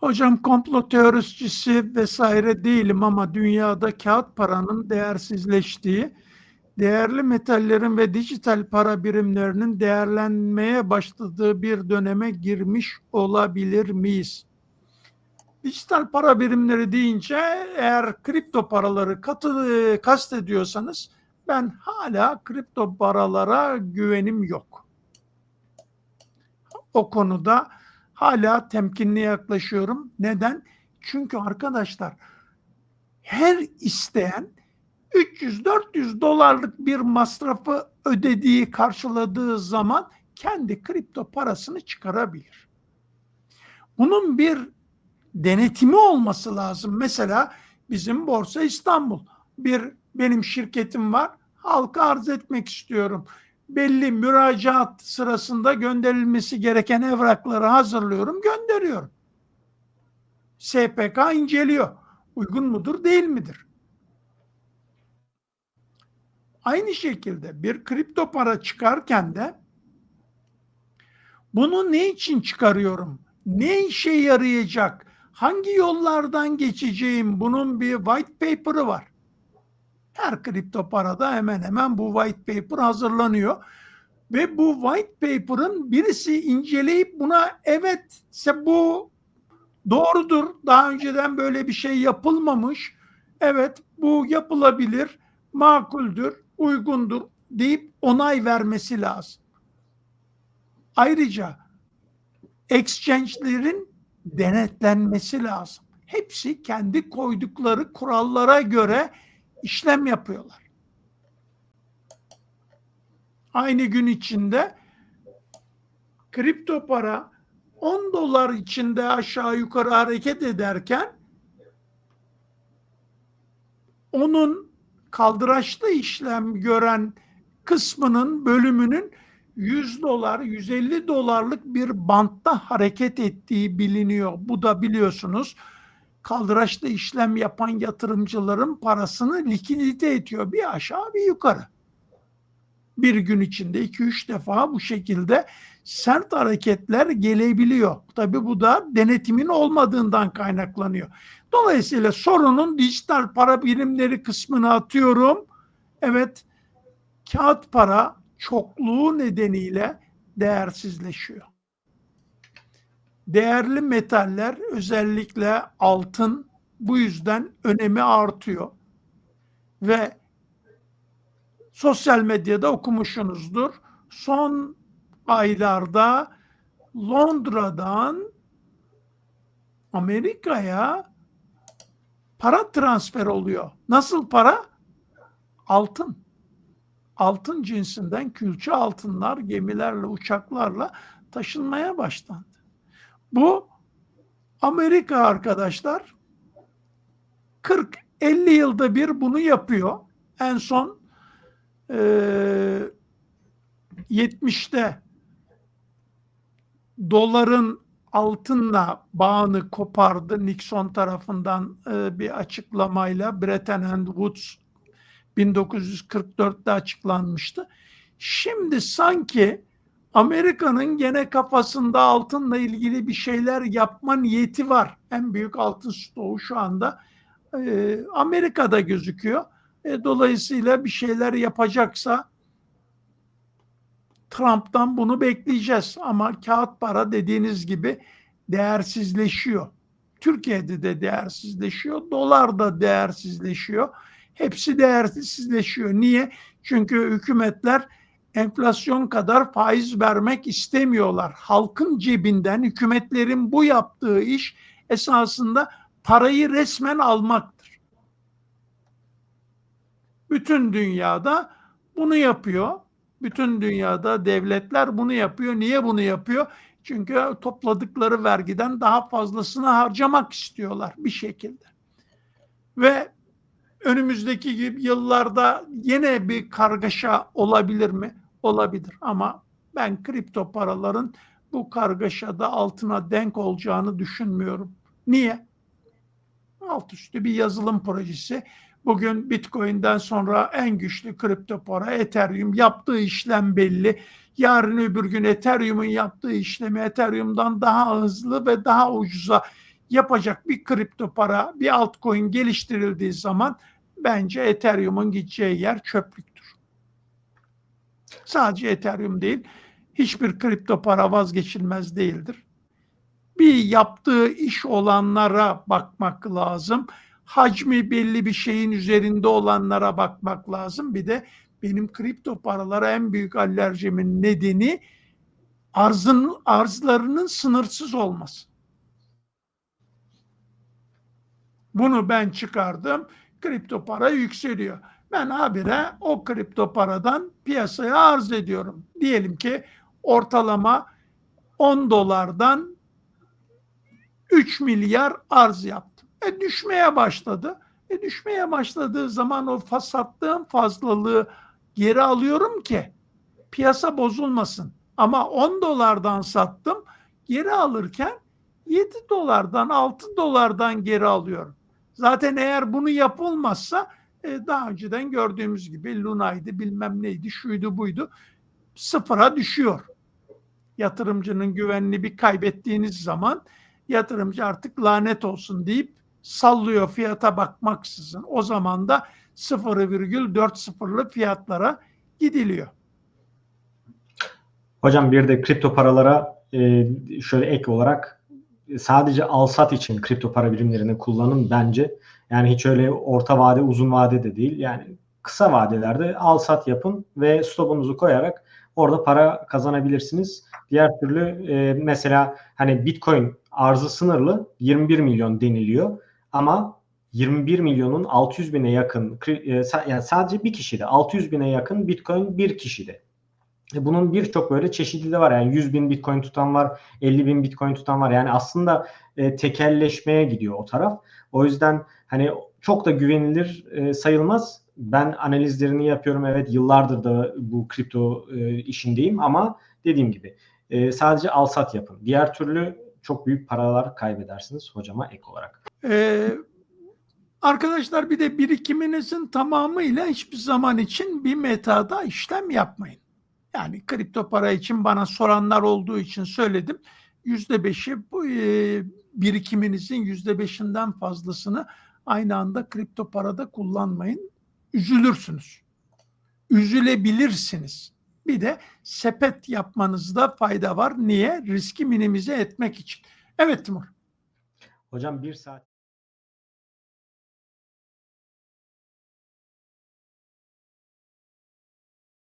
Hocam komplo teorisçisi vesaire değilim ama dünyada kağıt paranın değersizleştiği, değerli metallerin ve dijital para birimlerinin değerlenmeye başladığı bir döneme girmiş olabilir miyiz? Dijital para birimleri deyince eğer kripto paraları katı, kastediyorsanız ben hala kripto paralara güvenim yok. O konuda hala temkinli yaklaşıyorum. Neden? Çünkü arkadaşlar her isteyen 300-400 dolarlık bir masrafı ödediği, karşıladığı zaman kendi kripto parasını çıkarabilir. Bunun bir denetimi olması lazım. Mesela bizim Borsa İstanbul bir benim şirketim var. Halka arz etmek istiyorum. Belli müracaat sırasında gönderilmesi gereken evrakları hazırlıyorum, gönderiyorum. SPK inceliyor. Uygun mudur, değil midir? Aynı şekilde bir kripto para çıkarken de bunu ne için çıkarıyorum? Ne işe yarayacak? Hangi yollardan geçeceğim? Bunun bir white paper'ı var. Her kripto parada hemen hemen bu white paper hazırlanıyor. Ve bu white paper'ın birisi inceleyip buna evet bu doğrudur. Daha önceden böyle bir şey yapılmamış. Evet bu yapılabilir, makuldür, uygundur deyip onay vermesi lazım. Ayrıca exchange'lerin denetlenmesi lazım. Hepsi kendi koydukları kurallara göre işlem yapıyorlar. Aynı gün içinde kripto para 10 dolar içinde aşağı yukarı hareket ederken onun kaldıraçlı işlem gören kısmının bölümünün 100 dolar, 150 dolarlık bir bantta hareket ettiği biliniyor. Bu da biliyorsunuz kaldıraçlı işlem yapan yatırımcıların parasını likidite ediyor. Bir aşağı bir yukarı. Bir gün içinde 2-3 defa bu şekilde sert hareketler gelebiliyor. Tabii bu da denetimin olmadığından kaynaklanıyor. Dolayısıyla sorunun dijital para birimleri kısmını atıyorum. Evet kağıt para çokluğu nedeniyle değersizleşiyor değerli metaller özellikle altın bu yüzden önemi artıyor. Ve sosyal medyada okumuşsunuzdur. Son aylarda Londra'dan Amerika'ya para transfer oluyor. Nasıl para? Altın. Altın cinsinden külçe altınlar gemilerle, uçaklarla taşınmaya başlandı. Bu Amerika arkadaşlar 40-50 yılda bir bunu yapıyor. En son e, 70'te doların altınla bağını kopardı Nixon tarafından e, bir açıklamayla Bretton Woods 1944'te açıklanmıştı. Şimdi sanki Amerika'nın gene kafasında altınla ilgili bir şeyler yapma niyeti var. En büyük altın stoğu şu anda e, Amerika'da gözüküyor. E, dolayısıyla bir şeyler yapacaksa Trump'tan bunu bekleyeceğiz. Ama kağıt para dediğiniz gibi değersizleşiyor. Türkiye'de de değersizleşiyor. Dolar da değersizleşiyor. Hepsi değersizleşiyor. Niye? Çünkü hükümetler enflasyon kadar faiz vermek istemiyorlar. Halkın cebinden hükümetlerin bu yaptığı iş esasında parayı resmen almaktır. Bütün dünyada bunu yapıyor. Bütün dünyada devletler bunu yapıyor. Niye bunu yapıyor? Çünkü topladıkları vergiden daha fazlasını harcamak istiyorlar bir şekilde. Ve önümüzdeki gibi yıllarda yine bir kargaşa olabilir mi? Olabilir ama ben kripto paraların bu kargaşada altına denk olacağını düşünmüyorum. Niye? Alt üstü bir yazılım projesi. Bugün Bitcoin'den sonra en güçlü kripto para Ethereum yaptığı işlem belli. Yarın öbür gün Ethereum'un yaptığı işlemi Ethereum'dan daha hızlı ve daha ucuza yapacak bir kripto para, bir altcoin geliştirildiği zaman bence Ethereum'un gideceği yer çöplüktür. Sadece Ethereum değil, hiçbir kripto para vazgeçilmez değildir. Bir yaptığı iş olanlara bakmak lazım. Hacmi belli bir şeyin üzerinde olanlara bakmak lazım. Bir de benim kripto paralara en büyük alerjimin nedeni arzın arzlarının sınırsız olması. Bunu ben çıkardım. Kripto para yükseliyor. Ben habire o kripto paradan piyasaya arz ediyorum. Diyelim ki ortalama 10 dolardan 3 milyar arz yaptım. E düşmeye başladı. E düşmeye başladığı zaman o sattığım fazlalığı geri alıyorum ki piyasa bozulmasın. Ama 10 dolardan sattım. Geri alırken 7 dolardan 6 dolardan geri alıyorum. Zaten eğer bunu yapılmazsa e, daha önceden gördüğümüz gibi Luna'ydı bilmem neydi şuydu buydu sıfıra düşüyor. Yatırımcının güvenini bir kaybettiğiniz zaman yatırımcı artık lanet olsun deyip sallıyor fiyata bakmaksızın. O zaman da 0,4 sıfırlı fiyatlara gidiliyor. Hocam bir de kripto paralara e, şöyle ek olarak sadece al sat için kripto para birimlerini kullanın bence. Yani hiç öyle orta vade uzun vade de değil. Yani kısa vadelerde al sat yapın ve stopunuzu koyarak orada para kazanabilirsiniz. Diğer türlü e, mesela hani Bitcoin arzı sınırlı 21 milyon deniliyor ama 21 milyonun 600 bine yakın e, yani sadece bir kişide 600 bine yakın Bitcoin bir kişide. E, Bunun birçok böyle çeşidi de var. Yani 100 bin Bitcoin tutan var, 50 bin Bitcoin tutan var. Yani aslında e, tekelleşmeye gidiyor o taraf. O yüzden hani çok da güvenilir e, sayılmaz. Ben analizlerini yapıyorum. Evet yıllardır da bu kripto e, işindeyim ama dediğim gibi e, sadece al sat yapın. Diğer türlü çok büyük paralar kaybedersiniz hocama ek olarak. Ee, arkadaşlar bir de birikiminizin tamamıyla hiçbir zaman için bir metada işlem yapmayın. Yani kripto para için bana soranlar olduğu için söyledim. Yüzde beşi bu e, birikiminizin yüzde beşinden fazlasını aynı anda kripto parada kullanmayın. Üzülürsünüz. Üzülebilirsiniz. Bir de sepet yapmanızda fayda var. Niye? Riski minimize etmek için. Evet Timur. Hocam bir saat